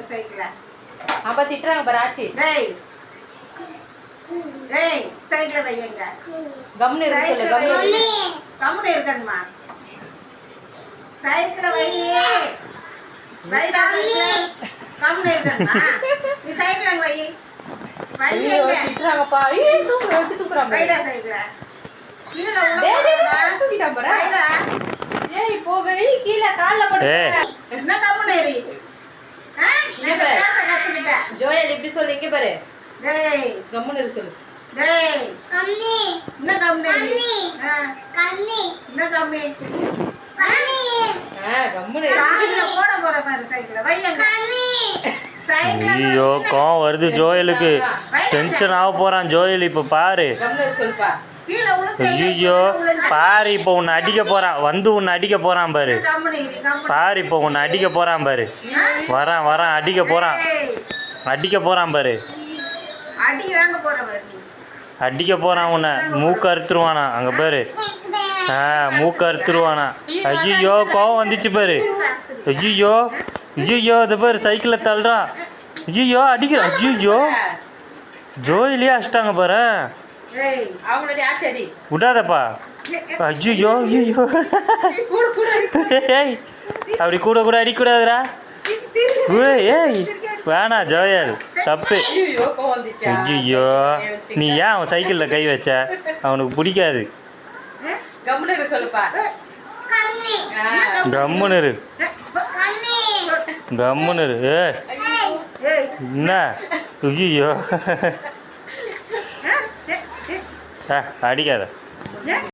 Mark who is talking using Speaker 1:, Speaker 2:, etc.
Speaker 1: பாரு சைக்கிள
Speaker 2: அப்ப திட்டுறாங்க பாரு ஆச்சி.
Speaker 1: டேய். டேய் சைக்கிள வையங்க
Speaker 2: கம்னு இரு சொல்லு கம்னு இரு.
Speaker 1: கம்முனு இருக்கணுமா? சைக்கிள வை. வைடா சைக்கிள் கம்முனு இருக்கணுமா? நீ சைக்கிள வை.
Speaker 2: ஐயோ
Speaker 1: வையங்க
Speaker 2: திட்டுறாங்கப்பா. ஐயோ தூக்குற எப்படி தூக்குறாங்க?
Speaker 1: வைடா சைக்கிள கீழே உள்ள
Speaker 2: டேய், டேய்,
Speaker 1: போடாதடா.
Speaker 2: டேய், தூக்கிட்டான் பாரு.
Speaker 1: வைடா.
Speaker 2: ஏய் போ வெய் கீழே கால்ல போட்டு
Speaker 3: ஏய்.
Speaker 1: என்ன கம்முனு இரு.
Speaker 2: ஜோயல் இப்படி சொல்லு இங்க பாரு. கம்முன்னு சொல்லு.
Speaker 1: என்ன? என்ன கம்மி
Speaker 3: ஐயோ கோவம் வருது ஜோயலுக்கு. டென்ஷன் ஆக போறான் ஜோயல் இப்ப பாரு. ஐயோ பாரு இப்போ உன்னை அடிக்க போறான் வந்து உன்னை அடிக்க போறான் பாரு. பாரு இப்போ உன்னை அடிக்க போறான் பாரு. வரான் வரான் அடிக்க போறான். அடிக்க போறான் பாரு. அடிக்க போறான் உன்னை. மூக்கு அறுத்துருவானா? அங்க பாரு. ஆ மூக்கு அறுத்துருவானா? ஐயோ கோவம் வந்துச்சு பாரு. ஐயோ ஐயோ இது பாரு சைக்கிளில் தள்ளுறான். ஐயோ அடிக்கிற ஐயோ ஜோயிலே அடிச்சிட்டாங்க பாரு.
Speaker 2: அவங்களுடைய ஆச்சி அடி.
Speaker 3: விடாதப்பா. ஐயோ ஐயோ
Speaker 2: கூட கூட
Speaker 3: ஏய் அப்படி கூட கூட அடிக்கூடாதுடா. ஏய், ஏய் வேணாம் ஜோயல் தப்பு.
Speaker 2: ஐயோ
Speaker 3: ஐயோ நீ ஏன் அவன் சைக்கிளில் கை வச்ச? அவனுக்கு பிடிக்காது.
Speaker 2: கம்முன்னு இரு சொல்லுப்பா. ஆ.
Speaker 3: கம்முன்னு இரு கம்முன்னு இரு ஏய்
Speaker 1: ஏய்
Speaker 3: என்ன ஐயோ
Speaker 1: ஆ, ஏய், ஏய்,
Speaker 3: அடிக்காத
Speaker 1: ஏய்.